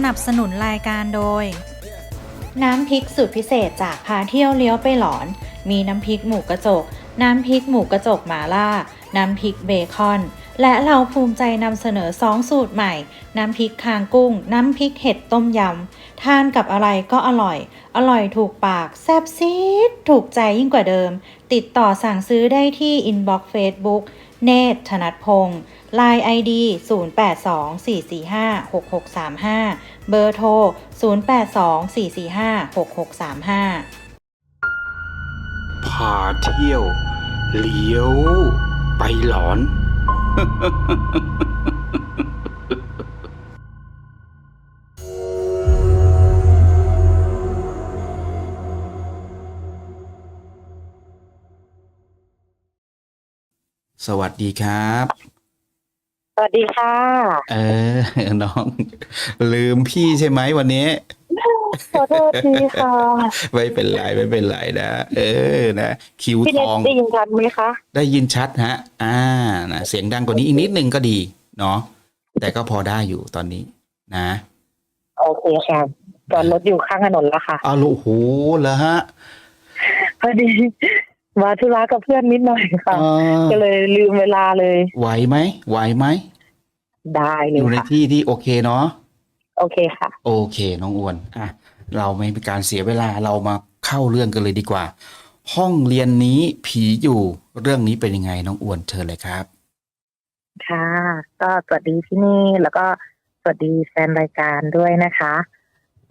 สนับสนุนรายการโดย น้ำพริกสูตรพิเศษจากพาเที่ยวเลี้ยวไปหลอน มีน้ำพริกหมูกระจก น้ำพริกหมูกระจกหมาล่า น้ำพริกเบคอน และเราภูมิใจนำเสนอ2สูตรใหม่ น้ำพริกคางกุ้ง น้ำพริกเห็ดต้มยำ ทานกับอะไรก็อร่อย อร่อยถูกปากแซ่บซีดถูกใจยิ่งกว่าเดิม ติดต่อสั่งซื้อได้ที่อินบ็อกซ์เฟซบุ๊กเนตธนัทพงศ์ Line ID 0824456635 เบอร์โทร 0824456635 พาเที่ยว เลี้ยว ไปหลอน สวัสดีครับ สวัสดีค่ะ เออ น้อง ลืมพี่ใช่ไหมวันนี้ ขอโทษทีค่ะ ไม่เป็นไรไม่เป็นไรนะ เออ นะคิวพี่ทเน็ตองได้ยินชัดไหมคะ ได้ยินชัดฮะ อ่านะเสียงดังกว่านี้อีกนิดนึงก็ดี เนาะแต่ก็พอได้อยู่ตอนนี้ นะโอเคค่ะจอดรถอยู่ข้างถนนแล้วค่ะ อ้าวโอ้โหแล้วฮะ พอดี มาธุระกับเพื่อนนิดหน่อยค่ะเอ่อก็เลยลืมเวลาเลย ไหวไหมไหวไหม ได้เลอยยู่ในค่ะที่ที่โอเคเนาะ โอเคค่ะ โอเคน้องอ้วนอะเราไม่เป็นการเสียเวลาเรามาเข้าเรื่องกันเลยดีกว่า ห้องเรียนนี้ผีอยู่เรื่องนี้เป็นยังไงน้องอ้วนเชิญเลยครับ ค่ะ ก็สวัสดีที่นี่แล้วก็สวัสดีแฟนรายการด้วยนะคะ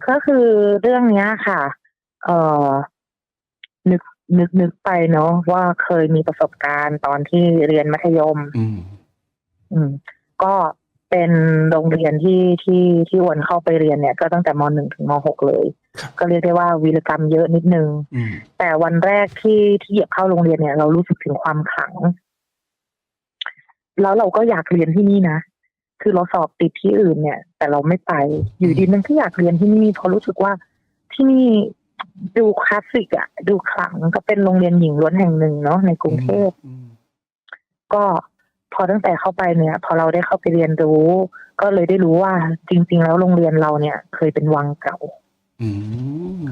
ก็คือเรื่องเนี้ยค่ะ เอ่อนึก นึกนึกไปเนาะว่าเคยมีประสบการณ์ตอนที่เรียนมัธยม อืม อืม ก็เป็นโรงเรียนที่ที่ที่วนเข้าไปเรียนเนี่ย ก็ตั้งแต่มหนึ่งถึงมหกเลยครับก็เรียกได้ว่าวีรกรรมเยอะนิดนึงอืมแต่วันแรกที่ที่เหยียบเข้าโรงเรียนเนี่ย เรารู้สึกถึงความขลัง แล้วเราก็อยากเรียนที่นี่นะคือเราสอบติดที่อื่นเนี่ย แต่เราไม่ไปอยู่ดีมันก็อยากเรียนที่นี่เพราะรู้สึกว่าที่นี่ ดูคลาสสิกอะดูขลังก็เป็นโรงเรียนหญิงล้วนแห่งหนึ่งเนาะในกรุงเทพอืมก็พอตั้งแต่เข้าไปเนี่ย พอเราได้เข้าไปเรียนรู้ ก็เลยได้รู้ว่า จริง ๆ แล้วโรงเรียนเราเนี่ย เคยเป็นวังเก่าอืม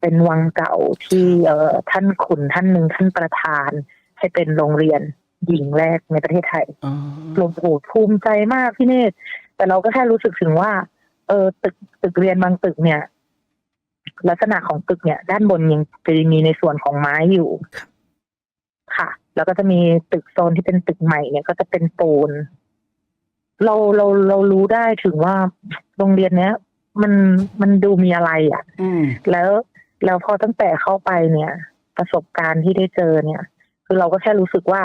เป็นวังเก่าที่เอ่อท่านขุนท่านหนึ่งท่านประธาน ให้เป็นโรงเรียนหญิงแรกในประเทศไทยอ๋อหลวงปู่ภูมิใจมากพี่เนตรแต่เราก็แค่รู้สึกถึงว่า เออตึกตึกเรียนบางตึกเนี่ย ลักษณะของตึกเนี่ย ด้านบนยังจะมีในส่วนของไม้อยู่ค่ะ แล้วก็จะมีตึกโซนที่เป็นตึกใหม่เนี่ย ก็จะเป็นปูน เราเราเรารู้ได้ถึงว่าโรงเรียนเนี้ย มันมันดูมีอะไรอะอืมแล้วแล้วพอตั้งแต่เข้าไปเนี่ย ประสบการณ์ที่ได้เจอเนี่ย คือเราก็แค่รู้สึกว่า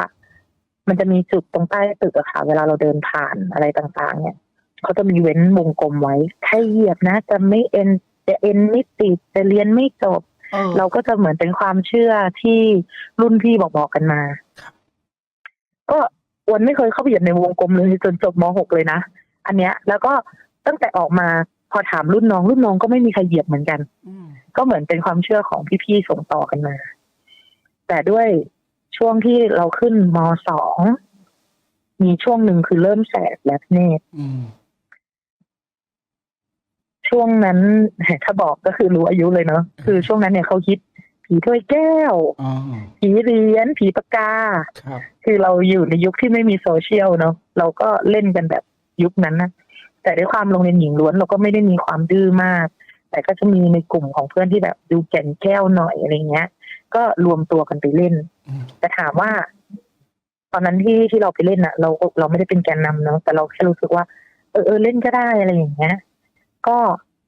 มันจะมีจุดตรงใต้ตึกอะค่ะ เวลาเราเดินผ่านอะไรต่าง ๆ เนี่ยเขาจะมีเว้นวงกลมไว้ใครเหยียบนะ จะไม่เอ็น จะเอ็นไม่ติดจะเรียนไม่จบเออเราก็จะเหมือนเป็นความเชื่อที่รุ่นพี่บอกบอกๆกันมาครับก็วันไม่เคยเข้าไปเหยียบในวงกลมเลยจนจบม .6 เลยนะ อันเนี้ย แล้วก็ตั้งแต่ออกมาพอถามรุ่นน้องรุ่นน้องก็ไม่มีใครเหยียบเหมือนกันอืมก็เหมือนเป็นความเชื่อของพี่ๆส่งต่อกันมา แต่ด้วยช่วงที่เราขึ้นมสองมีช่วงหนึ่งคือเริ่มแสบและเนตรอืม ช่วงนั้นถ้าบอกก็คือรู้อายุเลยเนาะคือช่วงนั้นเนี่ยเขาคิดผีถ้วยแก้วอ๋อผีเหรียญผีปากกาครับคือเราอยู่ในยุคที่ไม่มีโซเชียลเนาะเราก็เล่นกันแบบยุคนั้นนะแต่ด้วยความโรงเรียนหญิงล้วนเราก็ไม่ได้มีความดื้อมาก แต่ก็จะมีในกลุ่มของเพื่อนที่แบบดูแก่นแก้วหน่อยอะไรเงี้ย ก็รวมตัวกันไปเล่นอืมแต่ถามว่า ตอนนั้นที่ที่เราไปเล่นอะเราเราไม่ได้เป็นแกนนำเนาะแต่เราแค่รู้สึกว่าเออเออเล่นก็ได้อะไรอย่างเงี้ย ก็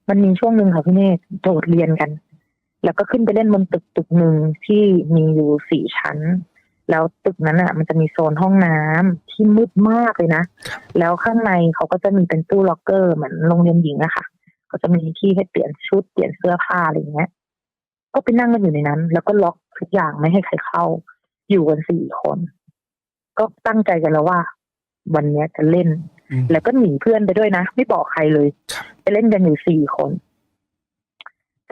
มันมีช่วงหนึ่งค่ะพี่เนตรโดดเรียนกัน แล้วก็ขึ้นไปเล่นบนตึกตึกหนึ่งที่มีอยู่สี่ชั้น แล้วตึกนั้นอะ มันจะมีโซนห้องน้ำที่มืดมากเลยนะ แล้วข้างในเขาก็จะมีเป็นตู้ล็อกเกอร์เหมือนโรงเรียนหญิงอะค่ะ ก็จะมีที่ให้เปลี่ยนชุดเปลี่ยนเสื้อผ้าอะไรอย่างเงี้ย ก็ไปนั่งกันอยู่ในนั้น แล้วก็ล็อกทุกอย่างไม่ให้ใครเข้า อยู่กันสี่คน ก็ตั้งใจกันแล้วว่า วันเนี้ยจะเล่นอืม แล้วก็หนีเพื่อนไปด้วยนะ ไม่บอกใครเลยครับไปเล่นกันอยู่สี่คน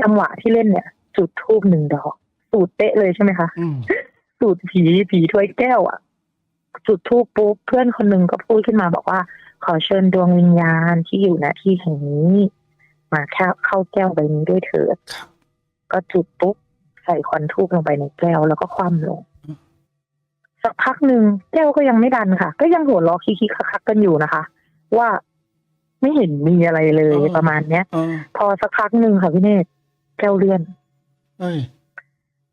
จังหวะที่เล่นเนี่ย จุดทูบหนึ่งดอก สูตรเป๊ะเลยใช่ไหมคะอืมสูตรผีผีถ้วยแก้วอะ จุดทูปปุ๊บเพื่อนคนหนึ่งก็พูดขึ้นมาบอกว่า ขอเชิญดวงวิญญาณที่อยู่ณที่แห่งนี้ มาแค่เข้าแก้วใบนี้ด้วยเถิดครับก็จุดปุ๊บใส่ควันทูบลงไปในแก้วแล้วก็คว่ำลงอืม สักพักหนึ่งแก้วก็ยังไม่ดันค่ะ ก็ยังหัวเราะคิกๆคักๆกันอยู่นะคะ ว่าไม่เห็นมีอะไรเลยประมาณเนี้ยเออพอสักพักหนึ่งค่ะพี่เนตรแก้วเลื่อนเอ้ย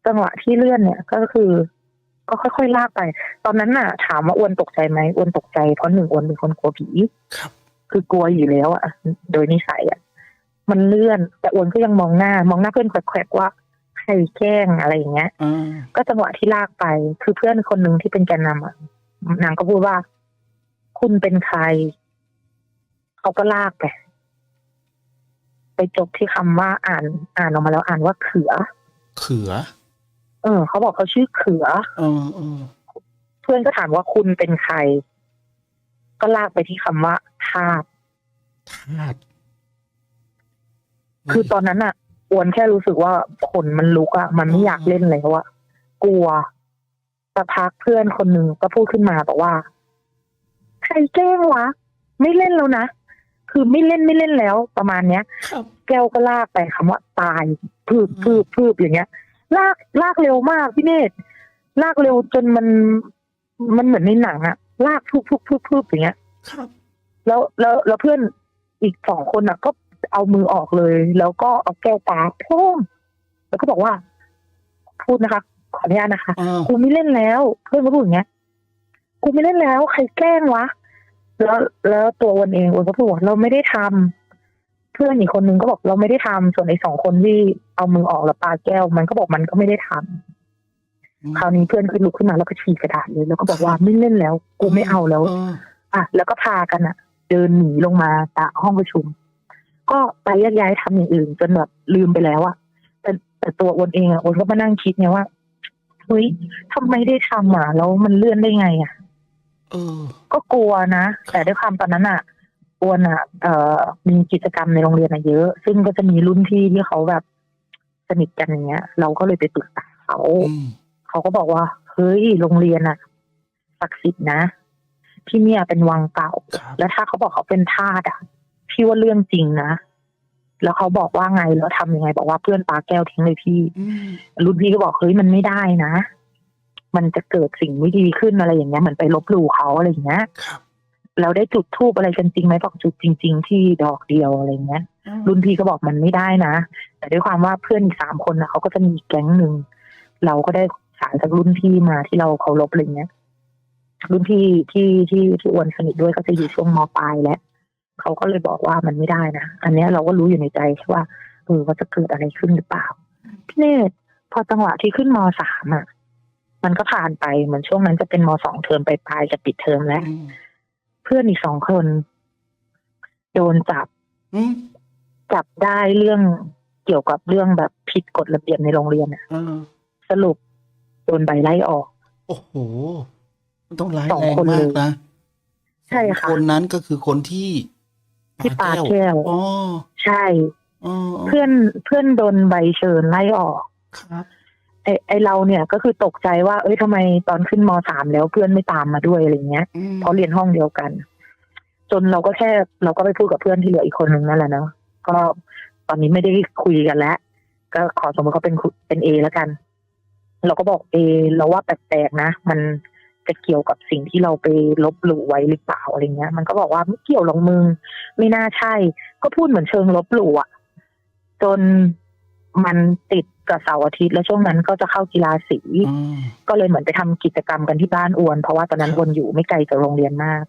จังหวะที่เลื่อนเนี่ยก็คือ ก็ค่อยๆลากไป ตอนนั้นน่ะ ถามว่าอ้วนตกใจไหมอ้วนตกใจเพราะหนึ่งอ้วนเป็นคนกลัวผีครับคือกลัวอยู่แล้วอะโดยนิสัยอะมันเลื่อน แต่อ้วนก็ยังมองหน้ามองหน้าเพื่อนแขวกๆว่าใค รแกล้งอะไรอย่างเงี้ยเออก็จังหวะที่ลากไป คือเพื่อนคนหนึ่งที่เป็นแกนนำอะนางก็พูดว่า คุณเป็นใคร เขาก็ลากไปไปจบที่คำว่าอ่านอ่านออกมาแล้วอ่านว่าเขือ เขือ เออ เขาบอกเขาชื่อเขือเออเออเพื่อนก็ถามว่าคุณเป็นใคร ก็ลากไปที่คำว่าทาสธาตุคือตอนนั้นอะ อวนแค่รู้สึกว่าขนมันลุกอะมันไม่อยากเล่นแล้วอะกลัวสักพักเพื่อนคนหนึ่งก็พูดขึ้นมาบอกว่า ใครแกล้งวะ ไม่เล่นแล้วนะ คือไม่เล่นไม่เล่นแล้วประมาณเนี้ยครับแก้วก็ลากไปคำว่าตายพืบพืบพืบอย่างเงี้ย ลากลากเร็วมากพี่เนตรลากเร็วจนมันมันเหมือนในหนังอะลากพืบพืบพืบพืบอย่างเงี้ยครับแล้วแล้วแล้วเพื่อนอีกสองคนอะก็ เอามือออกเลย แล้วก็เอาแก้วตาพ่มแล้วก็บอกว่า พูดนะคะ ขออนุญาตนะคะเออกูไม่เล่นแล้ว เพื่อนก็พูดอย่างเงี้ยกูไม่เล่นแล้ว ใครแกล้งวะแล้วแล้วตัววันเองวันก็พูดว่าเราไม่ได้ทำเพื่อนอีกคนนึงก็บอกเราไม่ได้ทำส่วนไอ้สองคนที่เอามือออกแล้วปาแก้ว มันก็บอกมันก็ไม่ได้ทำคราวนี้เพื่อนขึ้นลุกขึ้นมาแล้วก็ฉีกกระดาษเลย แล้วก็บอกว่าไม่เล่นแล้ว กูไม่เอาแล้วเอออะ แล้วก็พากันอะ เดินหนีลงมาจากห้องประชุม ก็ไปแยกย้ายทำอย่างอื่นจนแบบลืมไปแล้วอะแต่แต่ตัวอ้วนเองอะอ้วนก็มานั่งคิดไงว่าเฮ้ยทำไมได้ทำอะแล้วมันเลื่อนได้ไงอะเออก็กลัวนะแต่ด้วยความตอนนั้นอะอ้วนอะเอ่อมีกิจกรรมในโรงเรียนอะเยอะ ซึ่งก็จะมีรุ่นพี่ที่เขาแบบสนิทกันอย่างเงี้ย เราก็เลยไปปรึกษาเขาอืมเขาก็บอกว่า เฮ้ยโรงเรียนอะศักดิ์สิทธิ์นะ ที่เนี่ยเป็นวังเก่าครับแล้วถ้าเขาบอกเขาเป็นทาสอะ พี่ว่าเรื่องจริงนะแล้วเขาบอกว่าไงแล้วทำยังไง บอกว่าเพื่อนปาแก้วทิ้งเลยพี่อืมรุ่นพี่ก็บอกเฮ้ยมันไม่ได้นะ มันจะเกิดสิ่งไม่ดีขึ้นอะไรอย่างเงี้ยเหมือนไปลบหลู่เขาอะไรอย่างเงี้ยครับเราได้จุดทูบอะไรกันจริงไหมบอกจุดจริง ๆ ที่ดอกเดียวอะไรเงี้ย รุ่นพี่ก็บอกมันไม่ได้นะ แต่ด้วยความว่าเพื่อนอีกสามคนนะเขาก็จะมีแก๊งหนึ่งเราก็ได้สารจากรุ่นพี่มาที่เราเคารพอะไรเงี้ยรุ่นพี่ที่ที่ที่อวนสนิทด้วยก็จะอยู่ช่วงมปลายแล้ว เขาก็เลยบอกว่ามันไม่ได้นะ อันเนี้ยเราก็รู้อยู่ในใจแค่ว่าเออว่าจะเกิดอะไรขึ้นหรือเปล่าพี่เนตรพอจังหวะที่ขึ้นมสามอะ มันก็ผ่านไปเหมือนช่วงนั้นจะเป็นมสองเทอมไปปลายๆจะปิดเทอมแล้วอืมเพื่อนอีกสองคน โดนจับอืมจับได้เรื่องเกี่ยวกับเรื่องแบบผิดกฎระเบียบในโรงเรียนอะเออสรุปโดนใบไล่ออก โอ้โหมันต้องร้ายสองแรงคนมาเลกยนะใช่ค่ะคนนั้นก็คือคนที่ ที่ปาแก้วอ๋อใช่อ๋อเพื่อนเพื่อนโดนใบเชิญไล่ออกครับไอไอเราเนี่ยก็คือตกใจว่า เอ้ยทำไมตอนขึ้นมสามแล้วเพื่อนไม่ตามมาด้วยอะไรเงี้ยอืมเพราะเรียนห้องเดียวกัน จนเราก็แค่เราก็ไปพูดกับเพื่อนที่เหลืออีกคนนึงนั่นแหละเนาะก็ตอนนี้ไม่ได้คุยกันแล้ว ก็ขอสมมติเขาเป็นคุณเป็นเอแล้วกัน เราก็บอกเอเราว่าแปลกๆนะ มัน จะเกี่ยวกับสิ่งที่เราไปลบหลู่ไว้หรือเปล่าอะไรเงี้ย มันก็บอกว่าไม่เกี่ยวหรอกมึง ไม่น่าใช่ ก็พูดเหมือนเชิงลบหลู่อะจนมันติดกับเสาร์อาทิตย์แล้วช่วงนั้นก็จะเข้ากีฬาสีอืมก็เลยเหมือนไปทำกิจกรรมกันที่บ้านอวน เพราะว่าตอนนั้นครับอวนอยู่ไม่ไกลจากโรงเรียนมาก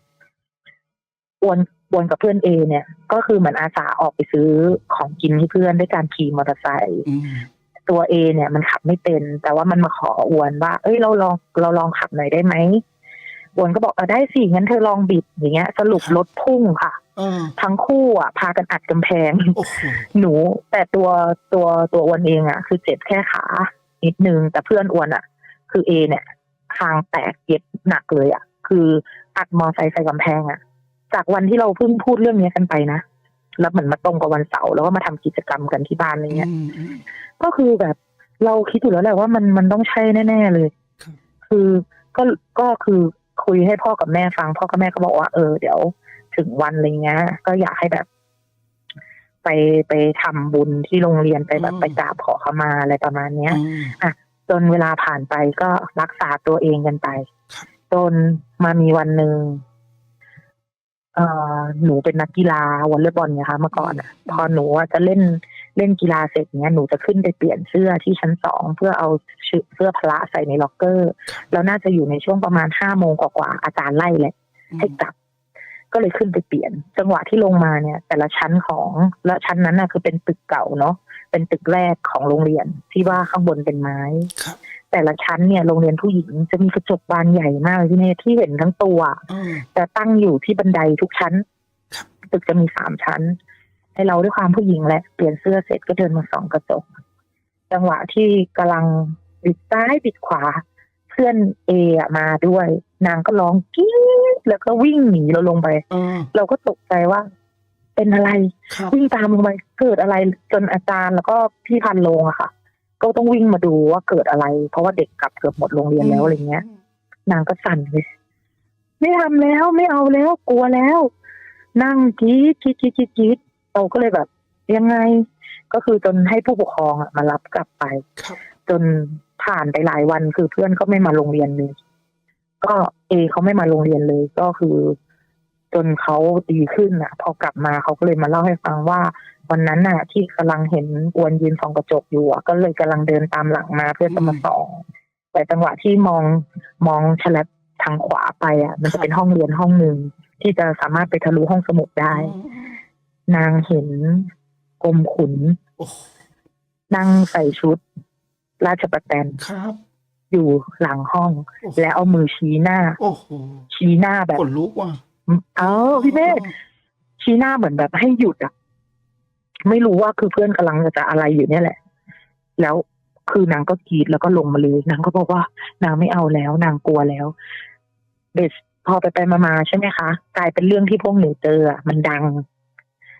อวนอวนกับเพื่อนเอเนี่ย ก็คือเหมือนอาสาออกไปซื้อของกินให้เพื่อนด้วยการขี่มอเตอร์ไซค์อืม ตัวเอเนี่ยมันขับไม่เป็น แต่ว่ามันมาขออวนว่า เอ้ยเราลองเราลองขับหน่อยได้ไหมอวนก็บอกเออได้สิงั้นเธอลองบิดอย่างเงี้ย สรุปรถพุ่งค่ะเออทั้งคู่อะ พากันอัดกำแพงโอ้โหหนู แต่ตัวตัวตัวอ้วนเองอะคือเจ็บแค่ขานิดนึงแต่เพื่อนอ้วนอะคือเอเนี่ยคางแตกเย็บหนักเลยอะคืออัดมอไซค์ใส่กำแพงอะจากวันที่เราเพิ่งพูดเรื่องนี้กันไปนะ แล้วเหมือนมาตรงกับวันเสาร์แล้วก็มาทำกิจกรรมกันที่บ้านอะไรเงี้ยอืมอืมก็คือแบบเราคิดอยู่แล้วแหละว่ามันมันต้องใช่แน่ ๆ เลยครับคือก็ก็คือคุยให้พ่อกับแม่ฟัง พ่อกับแม่ก็บอกว่าเออเดี๋ยว ถึงวันอะไรเงี้ย ก็อยากให้แบบ ไปไปทำบุญที่โรงเรียนไปแบบอืมไปกราบขอขมาอะไรประมาณเนี้ยอืมจนเวลาผ่านไปก็รักษาตัวเองกันไปครับจนมามีวันหนึ่ง เอ่อหนูเป็นนักกีฬาวอลเลย์บอลเนี่ยค่ะเมื่อก่อนอะพอหนูอะจะเล่นเล่นกีฬาเสร็จเนี้ยหนูจะขึ้นไปเปลี่ยนเสื้อที่ชั้นสองเพื่อเอาชุดเสื้อพละใส่ในล็อกเกอร์ แล้วน่าจะอยู่ในช่วงประมาณห้าโมงกว่าๆอาจารย์ไล่แหละให้กลับ ก็เลยขึ้นไปเปลี่ยน จังหวะที่ลงมาเนี่ย แต่ละชั้นของและชั้นนั้นน่ะคือเป็นตึกเก่าเนาะเป็นตึกแรกของโรงเรียนที่ว่าข้างบนเป็นไม้ครับ แต่ละชั้นเนี่ยโรงเรียนผู้หญิงจะมีกระจกบานใหญ่มากเลยที่เนี่ยที่เห็นทั้งตัวอืมจะตั้งอยู่ที่บันไดทุกชั้นครับตึกจะมีสามชั้นให้เราด้วยความผู้หญิงแหละเปลี่ยนเสื้อเสร็จก็เดินมาส่องกระจก จังหวะที่กำลังบิดซ้ายบิดขวา เพื่อนเออะมาด้วย นางก็ร้องกรี๊ดแล้วก็วิ่งหนีเราลงไปเออเราก็ตกใจว่า เป็นอะไรครับวิ่งตามลงไปเกิดอะไรจนอาจารย์แล้วก็พี่พันโรงอะค่ะ ก็ต้องวิ่งมาดูว่าเกิดอะไร เพราะว่าเด็กกลับเกือบหมดโรงเรียนแล้วอะไรเงี้ย นางก็สั่นเลยไม่ทำแล้วไม่เอาแล้วกลัวแล้ว นั่งกรีดกรีดกรีดกรีดกรีดเราก็เลยแบบ ยังไง ก็คือจนให้ผู้ปกครองอะมารับกลับไปครับจนผ่านไปหลายวันคือเพื่อนก็ไม่มาโรงเรียนเลยก็เอเขาไม่มาโรงเรียนเลยก็คือ จนเขาดีขึ้นอะ พอกลับมาเขาก็เลยมาเล่าให้ฟังว่า วันนั้นน่ะ ที่กำลังเห็นอวนยืนส่องกระจกอยู่อะก็เลยกำลังเดินตามหลังมาเพื่อจะมาส่องแต่จังหวะที่มองมองฉลับทางขวาไปอะ มันจะเป็นห้องเรียนห้องหนึ่งที่จะสามารถไปทะลุห้องสมุดได้ นางเห็นกรมขุนโอ้นั่งใส่ชุด ราชประแตนครับ อยู่หลังห้องโอ้โหแล้วเอามือชี้หน้าโอ้โหชี้หน้าแบบขนลุกว่ะเออพี่เมฆชี้หน้าเหมือนแบบให้หยุดอะ ไม่รู้ว่าคือเพื่อนกำลังจะอะไรอยู่เนี่ยแหละ แล้วคือนางก็กรีดแล้วก็ลงมาเลยนางก็บอกว่า นางไม่เอาแล้ว นางกลัวแล้วเบสพอไปไปมามาใช่ไหมคะกลายเป็นเรื่องที่พวกหนูเจอมันดัง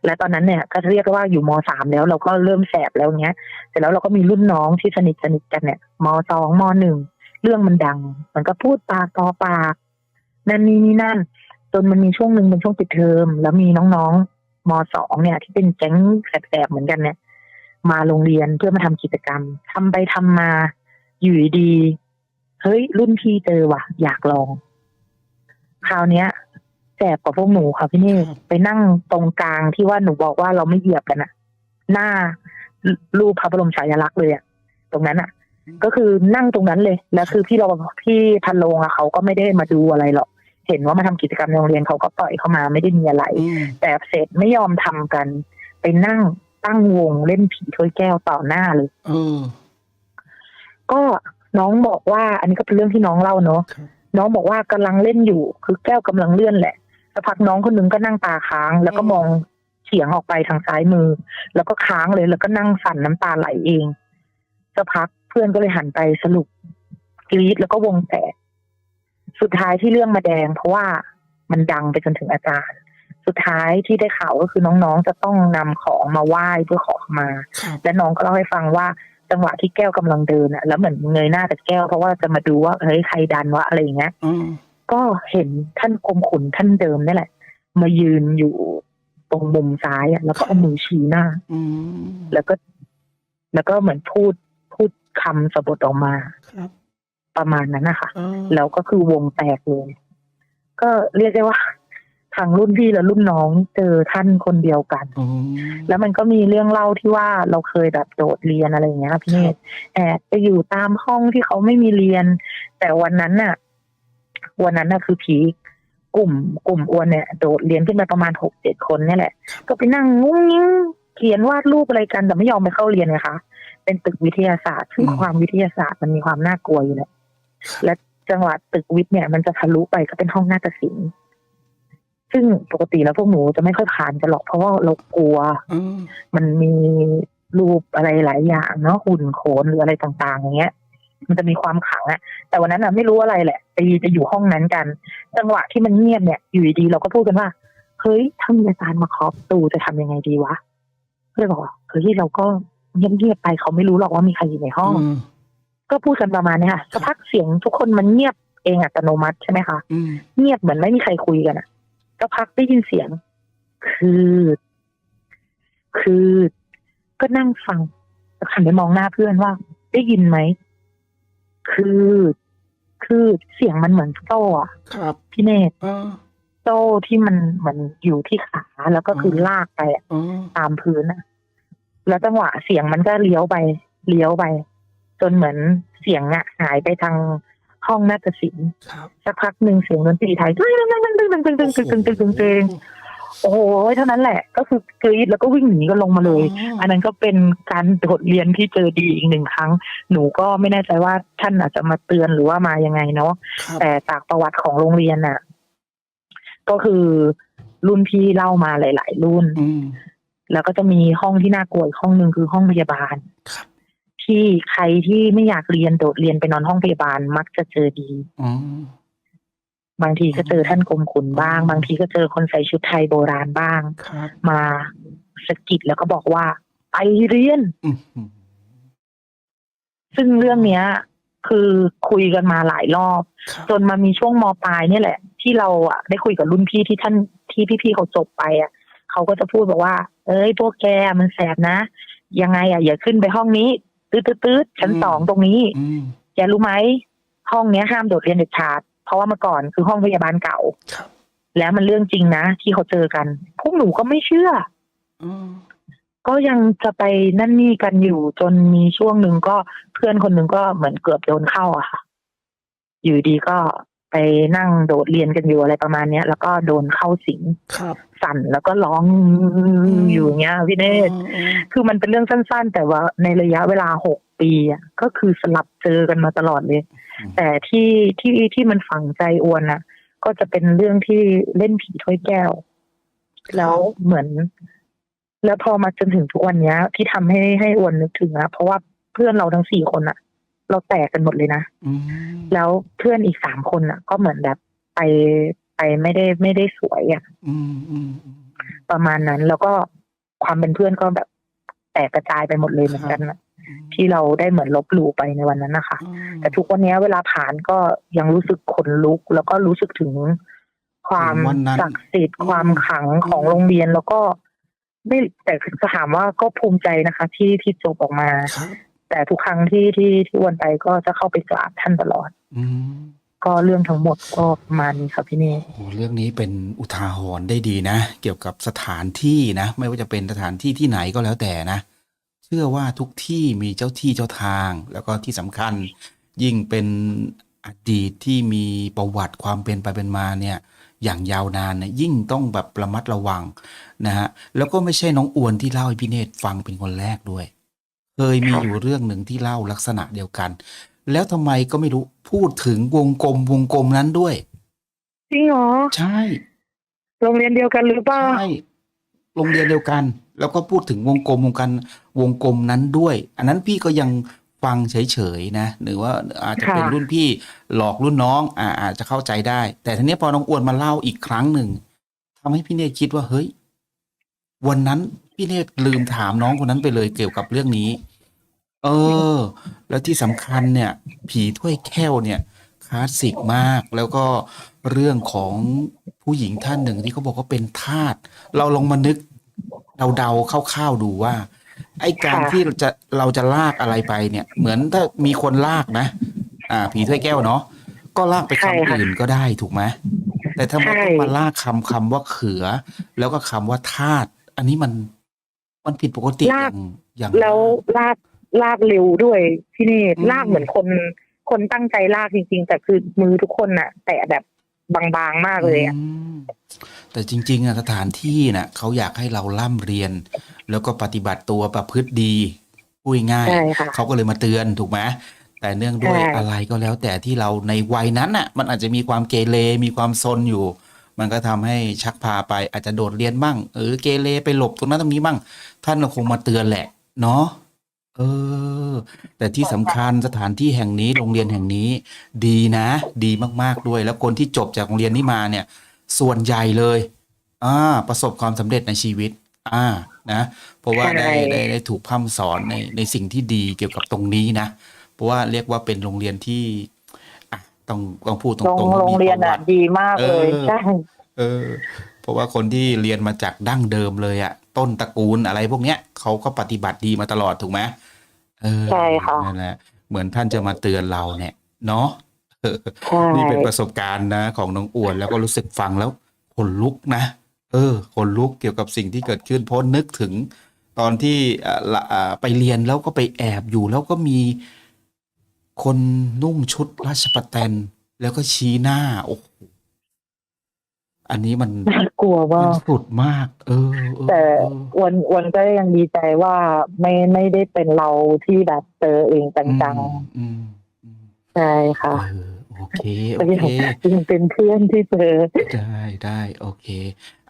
และตอนนั้นเนี่ยก็เรียกว่าอยู่มสามแล้ว เราก็เริ่มแสบแล้วเงี้ยเสร็จแล้วเราก็มีรุ่นน้องที่สนิทสนิทกันเนี่ยมสองมหนึ่งเรื่องมันดัง มันก็พูดปากต่อปากนั่นนี่นี่นั่น จนมันมีช่วงหนึ่งเป็นช่วงปิดเทอมแล้วมีน้องๆ มสองเนี่ย ที่เป็นแก๊งแสบๆเหมือนกันเนี่ย มาโรงเรียนเพื่อมาทำกิจกรรมทำไปทำมาอยู่ดีๆเฮ้ย รุ่นพี่เจอว่ะ อยากลอง คราวเนี้ยแสบกว่าพวกหนูค่ะพี่เนตครับไปนั่งตรงกลางที่ว่าหนูบอกว่าเราไม่เหยียบกันอะหน้ารูปพระบรมฉายาลักษณ์เลยอะตรงนั้นอะก็คือนั่งตรงนั้นเลย แล้วคือพี่รปภพี่พันโรงอะเขาก็ไม่ได้มาดูอะไรหรอก เห็นว่ามาทำกิจกรรมในโรงเรียนเขาก็ปล่อยเข้ามาไม่ได้มีอะไรอืมแต่เสร็จไม่ยอมทำกัน ไปนั่งตั้งวงเล่นผีถ้วยแก้วต่อหน้าเลยเออก็น้องบอกว่า อันนี้ก็เป็นเรื่องที่น้องเล่าเนาะครับน้องบอกว่ากำลังเล่นอยู่ คือแก้วกำลังเลื่อนแหละสักพักน้องคนหนึงก็นั่งตาค้าง แล้วก็มองเฉียงออกไปทางซ้ายมือ แล้วก็ค้างเลย แล้วก็นั่งสั่นน้ำตาไหลเองสักพักเพื่อนก็เลยหันไปสรุปกรีดแล้วก็วงแตก สุดท้ายที่เรื่องมาแดง เพราะว่ามันดังไปจนถึงอาจารย์ สุดท้ายที่ได้ข่าวก็คือน้องๆจะต้องนำของมาไหว้เพื่อขอขมาครับและน้องก็เล่าให้ฟังว่าจังหวะที่แก้วกำลังเดินอะแล้วเหมือนเงยหน้าจากแก้วเพราะว่าจะมาดูว่าเฮ้ยใครดันวะอะไรอย่างเงี้ยอืมก็เห็นท่านกรมขุนท่านเดิมนี่แหละ มายืนอยู่ตรงมุมซ้ายอะแล้วก็เอามือชี้หน้าอืมแล้วก็ แล้วก็เหมือนพูดพูดคำสะบทออกมาครับ ประมาณนั้นนะคะเออแล้วก็คือวงแตกเลย ก็เรียกได้ว่าทางรุ่นพี่และรุ่นน้องเจอท่านคนเดียวกันอืมแล้วมันก็มีเรื่องเล่าที่ว่าเราเคยแบบโดดเรียนอะไรอย่างเงี้ยพี่เนตรแอบไปอยู่ตามห้องที่เขาไม่มีเรียน แต่วันนั้นน่ะ วันนั้นน่ะคือพีคกลุ่มกลุ่มอ้วนเนี่ยโดดเรียนขึ้นมาประมาณหกเจ็ดคนเนี่ยแหละ ก็ไปนั่งงุ้งงิ้งเขียนวาดรูปอะไรกันแต่ไม่ยอมไปเข้าเรียนไงคะเป็นตึกวิทยาศาสตร์ซึ่งความวิทยาศาสตร์มันมีความน่ากลัวอยู่แหละ และจังหวะตึกวิทย์เนี่ย มันจะทะลุไปก็เป็นห้องนาฏศิลป์ซึ่งปกติแล้วพวกหนูจะไม่ค่อยผ่านกันหรอกเพราะว่าเรากลัวอืมมันมีรูปอะไรหลายอย่างเนาะหุ่นโขนหรืออะไรต่างๆ อย่างเงี้ย มันจะมีความขลังอะแต่วันนั้นอะไม่รู้อะไรแหละไปจะอยู่ห้องนั้นกัน จังหวะที่มันเงียบเนี่ย อยู่ดีๆเราก็พูดกันว่าเฮ้ยถ้ามีอาจารย์มาเคาะประตูจะทำยังไงดีวะก็เลยบอกว่าเฮ้ยเราก็เงียบๆไปเขาไม่รู้หรอกว่ามีใครอยู่ในห้องอืม ก็พูดกันประมาณเนี้ยค่ะสักพักเสียงทุกคนมันเงียบเองอัตโนมัติใช่ไหมคะอืมเงียบเหมือนไม่มีใครคุยกันอะสักพักได้ยินเสียง คือ คือ ก็นั่งฟังแล้วหันไปมองหน้าเพื่อนว่า ได้ยินไหม คือ คือเสียงมันเหมือนโซ่อะครับพี่เนตรเออโซ่ที่มันเหมือนอยู่ที่ขาแล้วก็คืออืมลากไปอะเออตามพื้นอะแล้วจังหวะเสียงมันก็เลี้ยวไป เลี้ยวไป จนเหมือนเสียงอะหายไปทางห้องนาฏศิลป์ครับสักพักหนึ่งเสียงดนตรีไทยตึ้งตึ้งตึ้งตึ้งตึ้งตึ้งตึ้งตึ้งตึ้งตึ้งตึ้งโอ้โหเท่านั้นแหละ ก็คือกรีดแล้วก็วิ่งหนีกันลงมาเลย อันนั้นก็เป็นการโดดเรียนที่เจอดีอีกหนึ่งครั้ง หนูก็ไม่แน่ใจว่าท่านอาจจะมาเตือนหรือว่ามายังไงเนาะครับแต่จากประวัติของโรงเรียนน่ะ ก็คือรุ่นพี่เล่ามาหลาย ๆ รุ่นอืมแล้วก็จะมีห้องที่น่ากลัวอีกห้องหนึ่งคือห้องพยาบาลครับ ที่ใครที่ไม่อยากเรียนโดดเรียนไปนอนห้องพยาบาลมักจะเจอดีอ๋อบางทีก็เจอท่านกรมขุนบ้าง บางทีก็เจอคนใส่ชุดไทยโบราณบ้างครับมาสะกิดแล้วก็บอกว่า ไปเรียนอืมอืมซึ่งเรื่องเนี้ย คือคุยกันมาหลายรอบครับจนมามีช่วงมปลายเนี่ยแหละ ที่เราอะได้คุยกับรุ่นพี่ที่ท่านที่พี่ๆเขาจบไปอะเขาก็จะพูดบอกว่า เอ้ยพวกแกมันแสบนะยังไงอะอย่าขึ้นไปห้องนี้ ตืดตืดๆๆชั้นสองตรงนี้อืมแกรู้ไหมห้องเนี้ยห้ามโดดเรียนเด็ดขาด เพราะว่าเมื่อก่อนคือห้องพยาบาลเก่าครับแล้วมันเรื่องจริงนะที่เขาเจอกัน พวกหนูก็ไม่เชื่ออืมก็ยังจะไปนั่นนี่กันอยู่จนมีช่วงหนึ่งก็เพื่อนคนหนึ่งก็เหมือนเกือบโดนเข้าอะค่ะ อยู่ดีก็ ไปนั่งโดดเรียนกันอยู่อะไรประมาณเนี้ย แล้วก็โดนเข้าสิงครับสั่นแล้วก็ร้องมอยู่อย่างเงี้ยพี่เนตรอืมคือมันเป็นเรื่องสั้น ๆ แต่ว่าในระยะเวลาหกปีอะก็คือสลับเจอกันมาตลอดเลย แต่ที่ที่ที่มันฝังใจอวนอะก็จะเป็นเรื่องที่เล่นผีถ้วยแก้ว แล้วเหมือน แล้วพอมาจนถึงทุกวันเนี้ย ที่ทำให้ให้อวนนึกถึงอะเพราะว่าเพื่อนเราทั้งสี่คนอะ เราแตกกันหมดเลยนะอืมแล้วเพื่อนอีกสามคนอะก็เหมือนแบบไปไปไม่ได้ไม่ได้สวยอะอืมอืมอืมประมาณนั้นแล้วก็ความเป็นเพื่อนก็แบบแตกกระจายไปหมดเลยเหมือนกันนะที่เราได้เหมือนลบหลู่ไปในวันนั้นนะคะ แต่ทุกวันนี้เวลาผ่านก็ยังรู้สึกขนลุก แล้วก็รู้สึกถึงความวันนั้นศักดิ์สิทธิ์อืมความขลังของโรงเรียนแล้วก็ไม่แต่จะถามว่าก็ภูมิใจนะคะ ที่ที่จบออกมาครับ แต่ทุกครั้งที่ที่ที่วันไปก็จะเข้าไปกราบท่านตลอด อืมก็เรื่องทั้งหมดก็ประมาณนี้ครับพี่เนย โอ้เรื่องนี้เป็นอุทาหรณ์ได้ดีนะ เกี่ยวกับสถานที่นะ ไม่ว่าจะเป็นสถานที่ที่ไหนก็แล้วแต่นะ เชื่อว่าทุกที่มีเจ้าที่เจ้าทาง แล้วก็ที่สำคัญ ยิ่งเป็นอดีตที่มีประวัติความเป็นไปเป็นมาเนี่ย อย่างยาวนานเนี่ยยิ่งต้องแบบระมัดระวังนะฮะแล้วก็ไม่ใช่น้องอวนที่เล่าให้พี่เนตรฟังเป็นคนแรกด้วย เคยมีอยู่เรื่องหนึ่งที่เล่าลักษณะเดียวกัน แล้วทำไมก็ไม่รู้พูดถึงวงกลมวงกลมนั้นด้วย จริงเหรอ ใช่ โรงเรียนเดียวกันหรือเปล่า ใช่ โรงเรียนเดียวกัน แล้วก็พูดถึงวงกลมวงกันวงกลมนั้นด้วย อันนั้นพี่ก็ยังฟังเฉยๆนะหรือว่าอาจจะเป็นค่ะรุ่นพี่หลอกรุ่นน้องอ่าอาจจะเข้าใจได้ แต่ทีนี้พอน้องอ้วนมาเล่าอีกครั้งหนึ่งทำให้พี่เนตรคิดว่าเฮ้ย วันนั้น พี่เนตรลืมถามน้องคนนั้นไปเลยเกี่ยวกับเรื่องนี้ เออ แล้วที่สำคัญเนี่ย ผีถ้วยแก้วเนี่ยคลาสสิกมาก แล้วก็เรื่องของผู้หญิงท่านหนึ่งที่เขาบอกว่าเป็นทาสเราลองมานึกเดาๆคร่าวๆดูว่า ไอ้การค่ะที่เราจะเราจะลากอะไรไปเนี่ย เหมือนถ้ามีคนลากนะ อ่า ผีถ้วยแก้วเนาะก็ลากไปคำอื่นก็ได้ถูกไหมแต่ถ้ามันต้องมาลากคำคำว่าเขือ แล้วก็คำว่าทาสอันนี้มัน มันผิดปกติอย่างอย่างแล้วลากลากเร็วด้วยพี่เนตรอืมลากเหมือนคนคนตั้งใจลากจริง ๆ แต่คือมือทุกคนน่ะ แต่แบบบางๆมากเลยอะ อืมแต่จริง ๆอะสถานที่น่ะเขาอยากให้เราล่ำเรียน แล้วก็ปฏิบัติตัวประพฤติดีพูดง่ายใช่ค่ะเขาก็เลยมาเตือนถูกไหมแต่เนื่องด้วยใช่ อะไรก็แล้วแต่ที่เราในวัยนั้นน่ะ มันอาจจะมีความเกเรมีความซนอยู่ มันก็ทำให้ชักพาไปอาจจะโดดเรียนบ้างเออเกเรไปหลบตรงนั้นตรงนี้บ้าง ท่านก็คงมาเตือนแหละ เนาะเออ แต่ที่สำคัญสถานที่แห่งนี้โรงเรียนแห่งนี้ ดีนะ ดีมากๆด้วย แล้วคนที่จบจากโรงเรียนนี้มาเนี่ย ส่วนใหญ่เลยอ่าประสบความสำเร็จในชีวิต อ่านะเพราะว่าได้ใช่ได้ได้ถูกพร่ำสอนในในสิ่งที่ดีเกี่ยวกับตรงนี้นะ เพราะว่าเรียกว่าเป็นโรงเรียนที่อะ ต้องต้องพูดตรโรงงๆว่าโรงมีเรียนประวัอะติดีมากเลยเออใช่เออ เพราะราะว่าคนที่เรียนมาจากดั้งเดิมเลยอะต้นตระกูลอะไรพวกเนี้ยเขาก็ปฏิบัติดีมาตลอดถูกไหมเออใช่ค่ะนั่นแหละเหมือนท่านจะมาเตือนเราเนี่ย เนาะเออใช่นี่เป็นประสบการณ์นะของน้องอ้วนแล้วก็รู้สึกฟังแล้วขนลุกนะ เออขนลุกเกี่ยวกับสิ่งที่เกิดขึ้นเพราะนึกถึง ตอนที่อ่าละอ่าไปเรียนแล้วก็ไปแอบอยู่แล้วก็มี คนนุ่งชุดราชประแตนแล้วก็ชี้หน้า โอ้โหอันนี้มันน่ากลัวมัมานกสุดมาก เออเออแต่เอออวนอวนก็ยังดีใจว่าไม่ไม่ได้เป็นเราที่แบบเจอเองจังอืมอืมๆใช่ค่ะเออโอเคโอก็ยังเคยังเป็นเพื่อนที่เจอได้ได้โอเค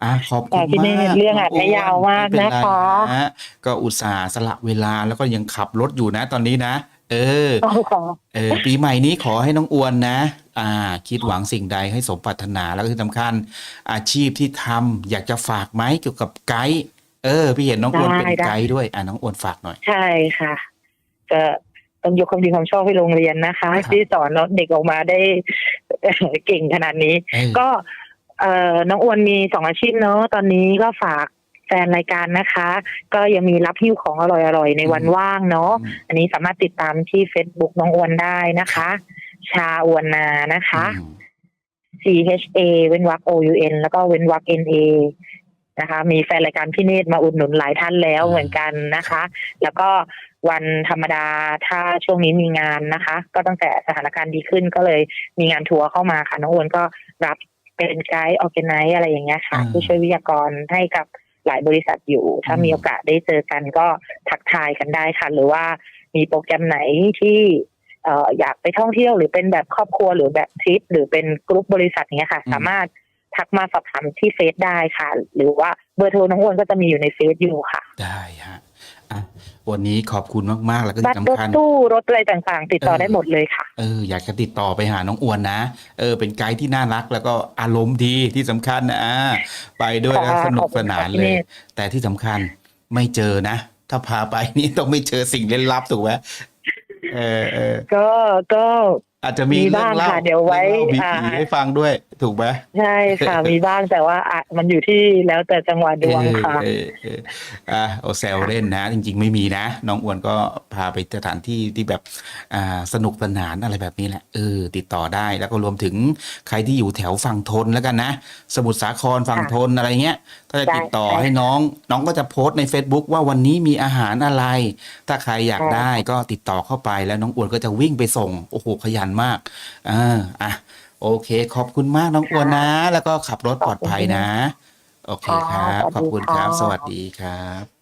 อะขอบคุแต่ณพี่เนมาตกรเรื่องอาจน้ไม่ยาวมากไม่เป็นะคะไรนะก็อุตส่าห์สละเวลาแล้วก็ยังขับรถอยู่นะตอนนี้นะ เออเอาค่ะเออ ปีใหม่นี้ขอให้น้องอวนนะ อ่า คิดหวังสิ่งใดให้สมปรารถนาแล้วก็ที่สำคัญ อาชีพที่ทำอยากจะฝากไหมเกี่ยวกับไกด์เออ พี่เห็นน้องอวนเป็นไกด์ด้วย อ่าน้องอวนฝากหน่อย ใช่ค่ะก็ต้องยกความดีความชอบให้โรงเรียนนะคะครับที่สอนเด็กออกมาได้เก่งขนาดนี้เออก็เอ่อน้องอวนมีสองอาชีพเนาะตอนนี้ก็ฝากแฟนรายการนะคะ ก็ยังมีรับหิ้วของอร่อยๆ ในวันว่างเนาะอืมอันนี้สามารถติดตามที่ Facebook น้องอวนได้นะคะ ชาอวนนานะคะอืม C H A เว้นวรรค O U N แล้วก็เว้นวรรค N A นะคะ มีแฟนรายการพี่เนตรมาอุดหนุนหลายท่านแล้วอืมเหมือนกันนะคะ แล้วก็วันธรรมดาถ้าช่วงนี้มีงานนะคะ ก็ตั้งแต่สถานการณ์ดีขึ้นก็เลยมีงานทัวร์เข้ามาค่ะน้องอวนก็รับเป็นไกด์ออแกไนซ์อะไรอย่างเงี้ยค่ะอืมผู้ช่วยวิทยากรให้กับ หลายบริษัทอยู่ ถ้าอืมมีโอกาสได้เจอกันก็ทักทายกันได้ค่ะ หรือว่ามีโปรแกรมไหนที่เอ่ออยากไปท่องเที่ยวหรือเป็นแบบครอบครัวหรือแบบทริปหรือเป็นกรุ๊ปบริษัทอย่างเงี้ยค่ะอืมสามารถทักมาสอบถามที่เฟซได้ค่ะ หรือว่าเบอร์โทรน้องอ้วนก็จะมีอยู่ในเฟซอยู่ค่ะ ได้ฮะอะ วันนี้ขอบคุณมากๆ แล้วก็บัที่ตรรสำถคัญ ตู้รถอะไรต่างๆ ติดต่อเออ ได้หมดเลยค่ะ เอออยากจะติดต่อไปหาน้องอวนนะ เออ เป็นไกด์ที่น่ารักแล้วก็อารมณ์ดีที่สำคัญนะอ่าไปด้วยแล้วค่ะสนุขกอบคุสณนานค่ะพี่เลเนยตรแต่ที่สำคัญไม่เจอนะ ถ้าพาไปนี่ต้องไม่เจอสิ่งเล่นลับถูกไหมเออเออก็ก็ อาจจะมีมีเรื่องบ้างเล่าค่ะเดี๋ยวไว้เรื่องอ่าเล่าผีๆให้ฟังด้วยถูกไหมใช่ค่ะมีบ้างแต่ว่าอะมันอยู่ที่แล้วแต่จังหวะดวงค่ะเออเออเอออะโอแซวเล่นนะ จริง ๆ ไม่มีนะ น้องอ้วนก็พาไปสถานที่ที่แบบอ่าสนุกสนานอะไรแบบนี้แหละเออติดต่อได้แล้วก็รวมถึงใครที่อยู่แถวฝั่งทนแล้วกันนะ สมุทรสาครฝั่งทนอะไรเงี้ย ถ้าจะได้ติดต่อได้ให้น้อง น้องก็จะโพสต์ใน Facebook ว่าวันนี้มีอาหารอะไร ถ้าใครอยากได้ได้ก็ติดต่อเข้าไปแล้วน้องอ้วนก็จะวิ่งไปส่งโอ้โหขยันมากอ่าอะ โอเค ขอบคุณมากน้องอ้วนนะ แล้วก็ขับรถปลอดภัยนะ โอเคครับ ขอบคุณครับ สวัสดีครับ